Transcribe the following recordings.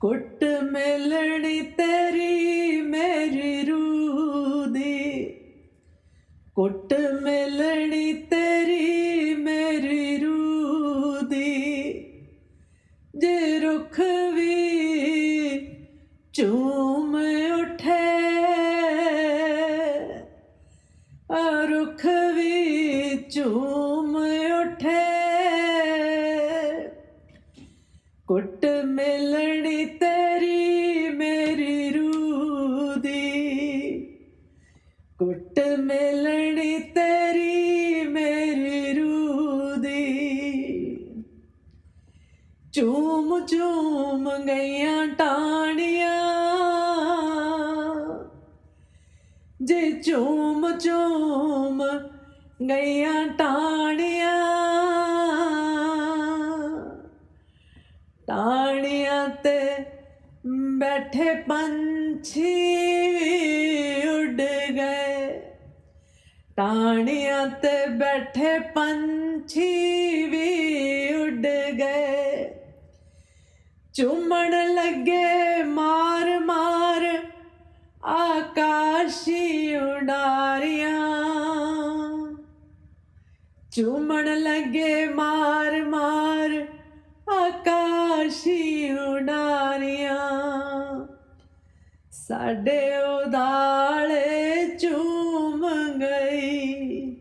ਕੁੱਟ ਮਿਲਣੀ ਤੇਰੀ ਮੇਰੀ ਰੂਹ ਦੀ। ਕੁੱਟ ਮਿਲਣੀ ਤੇਰੀ ਚੂਮ ਚੂਮ ਗਈਆਂ ਟਾਣੀਆਂ ਜੇ ਚੂਮ ਚੂਮ ਗਈਆਂ ਟਾਣੀਆਂ ਟਾਣੀਆਂ ਤੇ ਬੈਠੇ ਪੰਛੀ ਉੱਡ ਗਏ। ਟਾਣੀਆਂ ਤੇ ਬੈਠੇ ਪੰਛੀ ਵੀ ਉੱਡ ਗਏ। ਚੁੰਮਣ ਲੱਗੇ ਮਾਰ ਮਾਰ ਆਕਾਸ਼ੀ ਉਡਾਰੀਆਂ। ਚੁੰਮਣ ਲੱਗੇ ਮਾਰ ਮਾਰ ਆਕਾਸ਼ੀ ਉਡਾਰੀਆਂ। ਸਾਡੇ ਉਦਾਲੇ ਚੂਮ ਗਈ।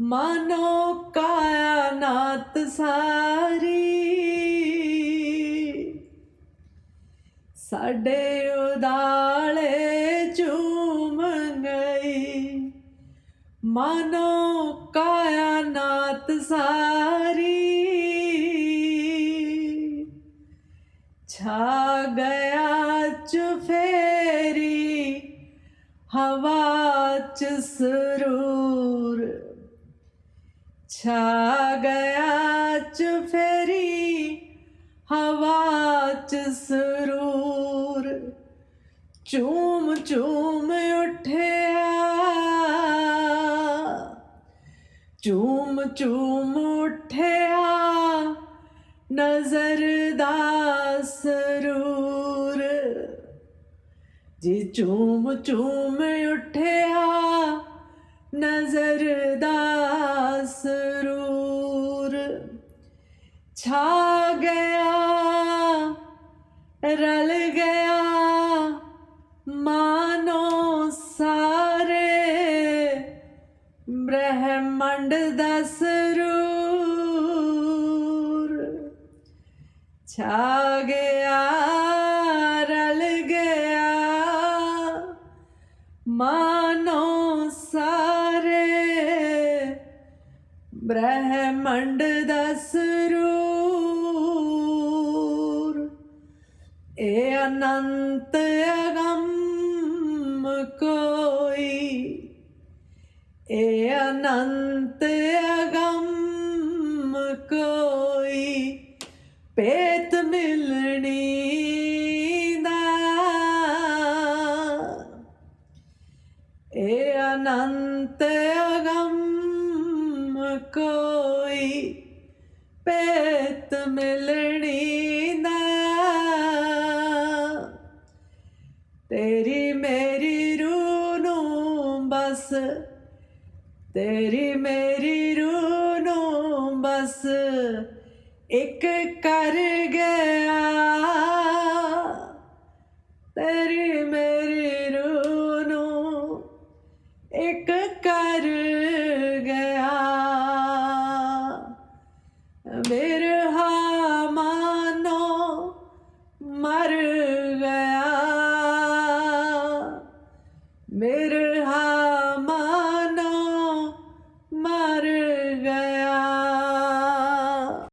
ਮਾਨੋ ਕਾਇਨਾਤ ਸਾਰੀ ਸਾਡੇ ਉਦਾਲੇ ਚੂਮ ਗਈ। ਮਾਨੋ ਕਾਇਨਾਤ ਸਾਰੀ। ਛਾ ਗਿਆ ਚੁਫੇਰੀ ਹਵਾ ਚ ਸਰੂਰ। ਛਾ ਗਿਆ ਚੁਫੇਰੀ ਹਵਾ ਚ ਸਰੂਰ ਚੂਮ ਚੂਮ ਉੱਠਿਆ। ਚੂਮ ਚੂਮ ਉੱਠਿਆ। ਨਜ਼ਰ ਦਾ ਸਰੂਰ। ਜੀ ਚੂਮ ਚੂਮ ਉੱਠਿਆ। ਨਜ਼ਰ ਦਾ ਸਰੂਰ। ਛਾ ਗਿਆ, ਰਲ ਗਿਆ। ਮਾਨੋ ਸਾਰੇ। ਬ੍ਰਹਮੰਡ ਦਾ ਸਰੂਰ। ਛਾ ਗਿਆ, ਰਲ ਗਿਆ। ਮਾਨੋ ਸਾਰੇ। ਬ੍ਰਹਮੰਡ ਦਾ ਸਰੂਰ। ਇਹ ਅਨੰਤ ਅਗੰਮ ਕੋਈ ਇਹ ਅਨੰਤ ਅਗੰਮ ਕੋਈ ਪੇਤ ਮਿਲਣੀ ਦਾ ਇਹ ਅਨੰਤ ਅਗੰਮ ਕੋਈ ਪੇਤ ਮਿਲਣੀ ਦਾ ਤੇਰੀ ਮੇਰੀ ਰੂਹ ਨੂੰ ਬਸ ਇੱਕ ਕਰ ਗਿਆ। ਤੇਰੀ ਮੇਰੀ ਰੂਹ ਨੂੰ ਇੱਕ ਕਰ ਗਿਆ। ਬਿਰਹਾ ਮਾਨੋ ਮਰ ਗਿਆ। ਮੇਰੇ